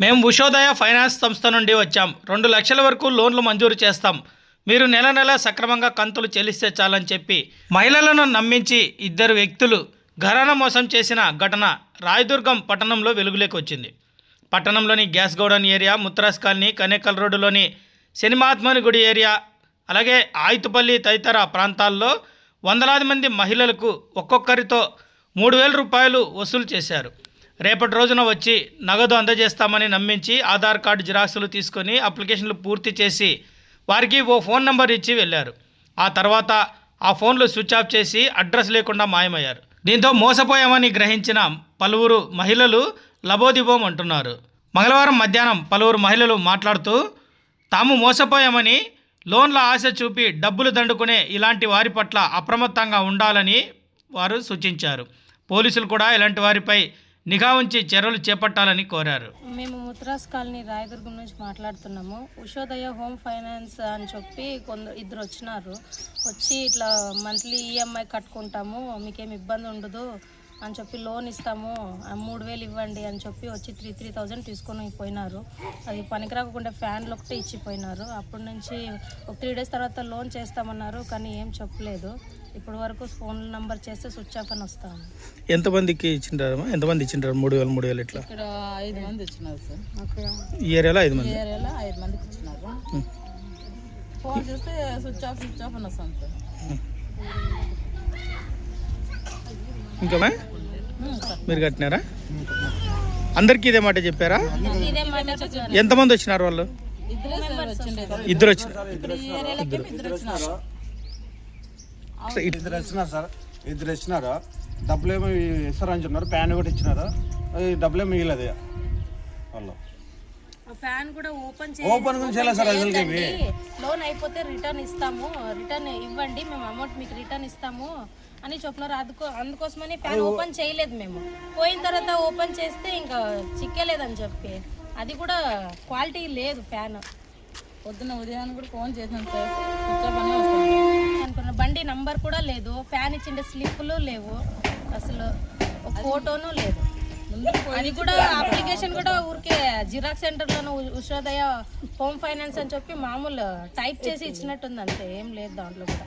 మేము ఉషోదయ ఫైనాన్స్ సంస్థ నుండి వచ్చాం. రెండు లక్షల వరకు లోన్లు మంజూరు చేస్తాం. మీరు నెల నెల సక్రమంగా కంతులు చెల్లిస్తే చాలని చెప్పి మహిళలను నమ్మించి ఇద్దరు వ్యక్తులు ఘరాన మోసం చేసిన ఘటన రాయదుర్గం పట్టణంలో వెలుగులోకి వచ్చింది. పట్టణంలోని గ్యాస్ గౌడన్ ఏరియా ముత్రాస్ కాలనీ కనేకల్ రోడ్డులోని సినిమాత్మని గుడి ఏరియా అలాగే ఆయుతుపల్లి తదితర ప్రాంతాల్లో వందలాది మంది మహిళలకు ఒక్కొక్కరితో మూడు వేల రూపాయలు వసూలు చేశారు. రేపటి రోజున వచ్చి నగదు అందజేస్తామని నమ్మించి ఆధార్ కార్డు జిరాక్సులు తీసుకొని అప్లికేషన్లు పూర్తి చేసి వారికి ఓ ఫోన్ నంబర్ ఇచ్చి వెళ్ళారు. ఆ తర్వాత ఆ ఫోన్లు స్విచ్ ఆఫ్ చేసి అడ్రస్ లేకుండా మాయమయ్యారు. దీంతో మోసపోయామని గ్రహించిన పలువురు మహిళలు లబోదిబోం అంటున్నారు. మంగళవారం మధ్యాహ్నం పలువురు మహిళలు మాట్లాడుతూ తాము మోసపోయామని లోన్ల ఆశ చూపి డబ్బులు దండుకునే ఇలాంటి వారి పట్ల అప్రమత్తంగా ఉండాలని వారు సూచించారు. పోలీసులు కూడా ఇలాంటి వారిపై నిఘా ఉంచి చర్యలు చేపట్టాలని కోరారు. మేము ముత్రాస్ కాలనీ రాయదుర్గం నుంచి మాట్లాడుతున్నాము. ఉషోదయ హోమ్ ఫైనాన్స్ అని చెప్పి కొందరు ఇద్దరు వచ్చినారు. వచ్చి ఇట్లా మంత్లీ ఈఎంఐ కట్టుకుంటాము. మీకేం ఇబ్బంది ఉండదు. అని చెప్పి లోన్ ఇస్తాము మూడు వేలు ఇవ్వండి అని చెప్పి వచ్చి త్రీ త్రీ థౌజండ్ తీసుకొని పోయినారు. అది పనికిరాకుండా ఫ్యాన్లు ఒకటే ఇచ్చిపోయినారు. అప్పటి నుంచి ఒక త్రీ డేస్ తర్వాత లోన్ చేస్తామన్నారు కానీ ఏం చెప్పలేదు. ఇప్పటి వరకు ఫోన్ నంబర్ చేస్తే స్విచ్ ఆఫ్ అని వస్తాము ఎంతమందికి ఇచ్చింటారమ్మా ఎంతమంది ఇచ్చింటారు మూడు వేలు మూడు వేలు ఇట్లా ఇక్కడ ఐదు మంది వచ్చినారు సార్. ఈ ఏరియాలో ఐదు మంది? ఏరియాలో ఐదు మందికి ఇచ్చినారు. ఫోన్ చూస్తే స్విచ్ ఆఫ్ స్విచ్ ఆఫ్ అని వస్తాను సార్. ఇంకా మీరు కట్టినారా? అందరికీ ఇదే మాట చెప్పారా? ఇదే మాట చెప్పారు. ఎంతమంది వచ్చినారు వాళ్ళు? ఇద్దరే వచ్చినారు ఇద్దరు వచ్చినారు సార్. ఇద్దరు వచ్చినారు? డబ్బులు ఏమో ఇస్తారు అని చెప్పినారు. ప్యాన్ కూడా ఇచ్చినారు. అది డబ్బులు ఏమో మిగిలేదు వాళ్ళు. ఆ ఫ్యాన్ కూడా ఓపెన్ ఓపెన్? లోన్ అయిపోతే రిటర్న్ ఇస్తాము. రిటర్న్ ఇవ్వండి. మేము అమౌంట్ మీకు రిటర్న్ ఇస్తాము. అని చెప్పినారు అందుకో అందుకోసమని ఫ్యాన్ ఓపెన్ చేయలేదు మేము. పోయిన తర్వాత ఓపెన్ చేస్తే ఇంకా చిక్కలేదని చెప్పి. అది కూడా క్వాలిటీ లేదు ఫ్యాన్. పొద్దున్న ఉదయాన్ని కూడా ఫోన్ చేసాను సార్. స్విచ్ ఆఫ్ అనే వస్తాను అనుకున్న బండి నంబర్ కూడా లేదు. ఫ్యాన్ ఇచ్చిండే స్లిప్లు లేవు. అసలు ఒక ఫోటోను లేదు. అది కూడా అప్లికేషన్ కూడా ఊరికే జిరాక్స్ సెంటర్లోనే ఉషోదయ హోమ్ ఫైనాన్స్ అని చెప్పి మామూలు టైప్ చేసి ఇచ్చినట్టుంది అంతే. ఏం లేదు దాంట్లో కూడా.